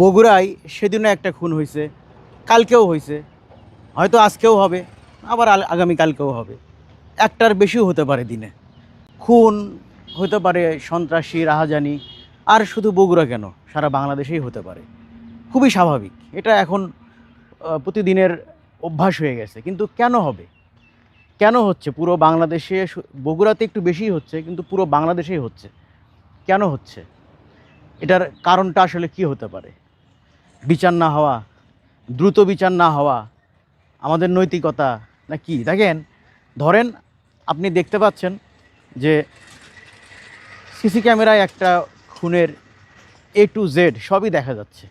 বগুড়ায় সেদিনও একটা খুন হয়েছে, কালকেও হয়েছে, হয়তো আজকেও হবে, আবার আগামীকালকেও হবে। একটার বেশিও হতে পারে দিনে। খুন হতে পারে সন্ত্রাসী, রাহাজানি, আর শুধু বগুড়া কেন? সারা বাংলাদেশেই হতে পারে। খুবই স্বাভাবিক। এটা এখন প্রতিদিনের অভ্যাস হয়ে গেছে। কিন্তু কেন হবে? কেন হচ্ছে? পুরো বাংলাদেশে বগুড়াতে একটু বেশিই হচ্ছে, কিন্তু পুরো বাংলাদেশেই হচ্ছে। কেন হচ্ছে? এটার কারণটা আসলে কি হতে পারে? বিচার না হওয়া, দ্রুত বিচার না হওয়া, আমাদের নৈতিকতা না কি? দেখেন, ধরেন আপনি দেখতে পাচ্ছেন যে সিসি ক্যামেরায় একটা খুনের এ টু জেড সবই দেখা যাচ্ছে।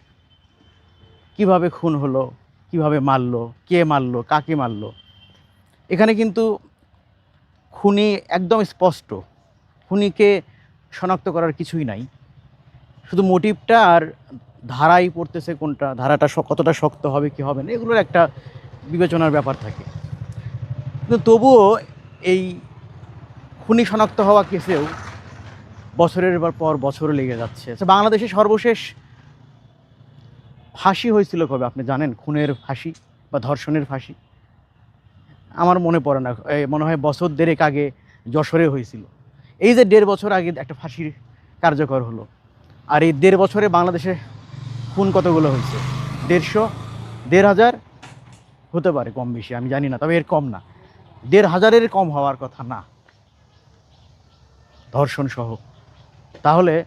কীভাবে খুন হলো, কীভাবে মারলো, কে মারলো, কাকে মারলো? এখানে কিন্তু খুনি একদম স্পষ্ট। খুনিকে শনাক্ত করার কিছুই নাই। শুধু মোটিভটা আর ধারাই পড়তেছে কোনটা, ধারাটা কতটা শক্ত হবে, কি হবে না, এগুলোর একটা বিবেচনার ব্যাপার থাকে। কিন্তু তবুও এই খুনি শনাক্ত হওয়া কেসেও বছরের পর বছর লেগে যাচ্ছে। আচ্ছা বাংলাদেশে সর্বশেষ ফাঁসি হয়েছিল কবে? আপনি জানেন, খুনের ফাঁসি বা ধর্ষণের ফাঁসি? আমার মনে পড়ে না মনে হয় বছর দেড়েক আগে যশোরে হয়েছিল। এই যে দেড় বছর আগে একটা ফাঁসির কার্যকর হলো, আর এই দেড় বছরে বাংলাদেশে খুন কতগুলো হয়েছে? দেড়শো, দেড় হাজার? হতে পারে কম বেশি, আমি জানি না, তবে এর কম না। দেড় হাজারের কম হওয়ার কথা না। ধর্ষণ সহ। তাহলে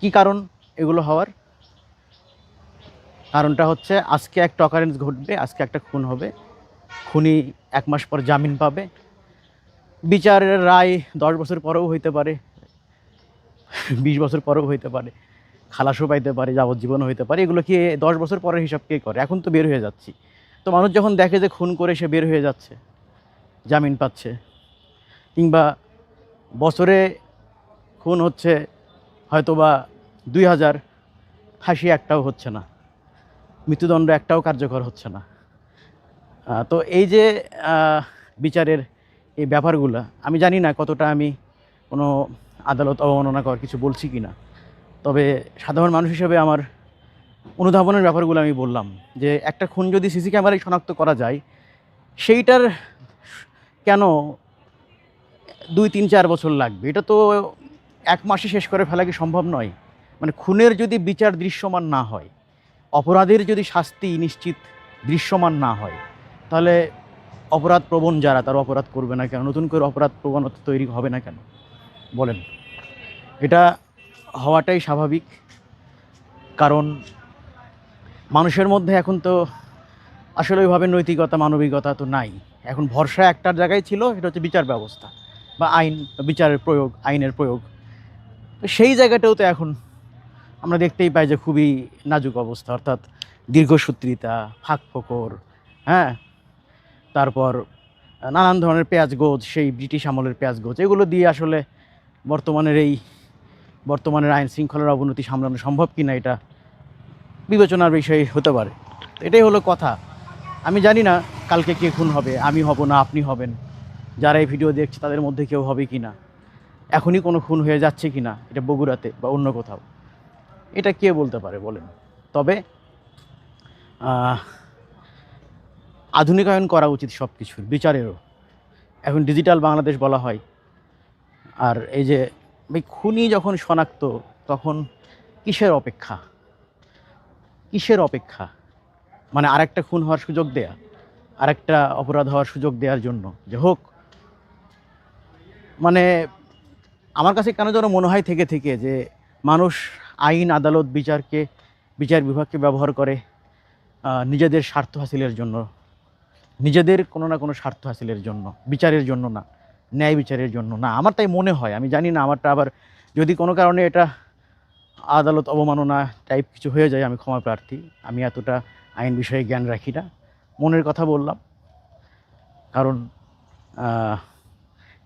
কি কারণ এগুলো হওয়ার? কারণটা হচ্ছে, আজকে একটা অকারেন্স ঘটবে, আজকে একটা খুন হবে। খুনি এক মাস পর জামিন পাবে। বিচারের রায় দশ বছর পরেও হইতে পারে। বিশ বছর পরেও হইতে পারে, খালাসও পাইতে পারে, যাবজ্জীবনও হইতে পারে, এগুলো কি দশ বছর পরের হিসাব কে করে? এখন তো বের হয়ে যাচ্ছি। তো মানুষ যখন দেখে যে খুন করে সে বের হয়ে যাচ্ছে, জামিন পাচ্ছে, কিংবা বছরে খুন হচ্ছে হয়তো বা দুই হাজার ফাঁসি একটাও হচ্ছে না, মৃত্যুদণ্ড একটাও কার্যকর হচ্ছে না। তো এই যে বিচারের এই ব্যাপারগুলো, আমি জানি না কতটা আমি কোনো আদালত অবমাননা করার কিছু বলছি কি না। তবে সাধারণ মানুষ হিসেবে আমার অনুধাবনের ব্যাপারগুলো আমি বললাম যে একটা খুন যদি সিসি ক্যামেরায় শনাক্ত করা যায়, সেইটার কেন দুই, তিন, চার বছর লাগবে? এটা তো এক মাসে শেষ করে ফেলা কি সম্ভব নয়? মানে খুনের যদি বিচার দৃশ্যমান না হয়, অপরাধের যদি শাস্তি নিশ্চিত দৃশ্যমান না হয়, তাহলে অপরাধ প্রবণ যারা, তারা অপরাধ করবে না কেন? নতুন করে অপরাধ প্রবণতা তৈরি হবে না কেন? বলেন। এটা হওয়াটাই স্বাভাবিক, কারণ মানুষের মধ্যে এখন তো আসলে ওইভাবে নৈতিকতা, মানবিকতা তো নাই। এখন ভরসা একটার জায়গায় ছিল, সেটা হচ্ছে বিচার ব্যবস্থা বা আইন, বিচারের প্রয়োগ, আইনের প্রয়োগ। তো সেই জায়গাটাও তো এখন আমরা দেখতেই পাই যে খুবই নাজুক অবস্থা, অর্থাৎ দীর্ঘসূত্রিতা, ফাঁক ফোকর হ্যাঁ? তারপর নানান ধরনের পেঁয়াজ গোজ, সেই ব্রিটিশ আমলের পেঁয়াজ গোজ, এগুলো দিয়ে আসলে বর্তমানের এই বর্তমানের আইন শৃঙ্খলার অবনতি সামলানো সম্ভব কি না এটা বিবেচনার বিষয় হতে পারে। এটাই হলো কথা। আমি জানি না কালকে কে খুন হবে, আমি হব না, আপনি হবেন। যারা এই ভিডিও দেখছে তাদের মধ্যে কেউ হবে কি না এখনই কোনো খুন হয়ে যাচ্ছে কি না এটা বগুড়াতে বা অন্য কোথাও। এটা কে বলতে পারে বলেন? তবে আধুনিকায়ন করা উচিত সব কিছুর বিচারেরও। এখন ডিজিটাল বাংলাদেশ বলা হয় আর এই যে ভাই খুনি যখন শনাক্ত, তখন কিসের অপেক্ষা? কিসের অপেক্ষা? মানে আরেকটা খুন হওয়ার সুযোগ দেয়া, আরেকটা অপরাধ হওয়ার সুযোগ দেওয়ার জন্য। যে হোক মানে আমার কাছে কেন যেন মনে হয় থেকে থেকে যে মানুষ আইন, আদালত, বিচারকে, বিচার বিভাগকে ব্যবহার করে নিজেদের স্বার্থ হাসিলের জন্য, নিজেদের কোনো না কোনো স্বার্থ হাসিলের জন্য, বিচারের জন্য না। ন্যায় বিচারের জন্য। না আমার তাই মনে হয়। আমি জানি না, আমারটা আবার যদি কোনো কারণে এটা আদালত অবমাননা টাইপ কিছু হয়ে যায়, আমি ক্ষমা প্রার্থী। আমি এতটা আইন বিষয়ে জ্ঞান রাখি না। মনের কথা বললাম। কারণ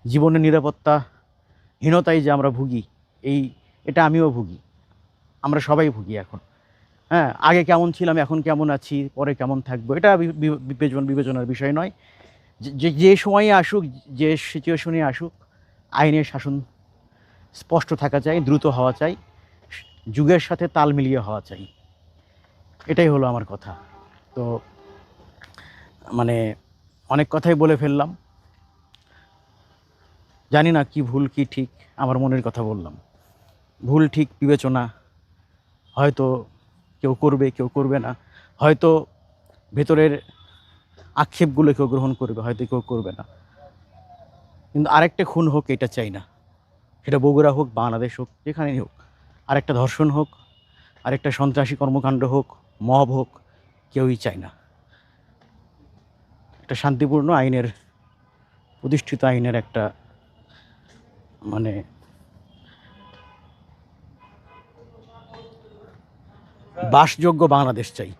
জীবনের নিরাপত্তা হীনতায় যে আমরা ভুগি, এই, এটা আমিও ভুগি। আমরা সবাই ভুগি এখন। হ্যাঁ আগে কেমন ছিলাম, এখন কেমন আছি, পরে কেমন থাকব, এটা বিবেচন, বিবেচনার বিষয় নয়। যে যে সময়ে আসুক, যে সিচুয়েশনে আসুক, আইনের শাসন স্পষ্ট থাকা চাই, দ্রুত হওয়া চাই, যুগের সাথে তাল মিলিয়ে হওয়া চাই। এটাই হলো আমার কথা। তো মানে অনেক কথাই বলে ফেললাম। জানি না কি ভুল, কি ঠিক, আমার মনের কথা বললাম। ভুল, ঠিক বিবেচনা হয়তো কেউ করবে কেউ করবে না। হয়তো ভেতরের আক্ষেপগুলো কেউ গ্রহণ করবে, হয়তো কেউ করবে না। কিন্তু আরেকটা খুন হোক, এটা চাই না। সেটা বগুড়া হোক, বাংলাদেশ হোক, যেখানেই হোক। আরেকটা ধর্ষণ হোক, আরেকটা সন্ত্রাসী কর্মকাণ্ড হোক, মব হোক, কেউই চায় না। একটা শান্তিপূর্ণ আইনের, প্রতিষ্ঠিত আইনের একটা মানে বাসযোগ্য বাংলাদেশ চাই।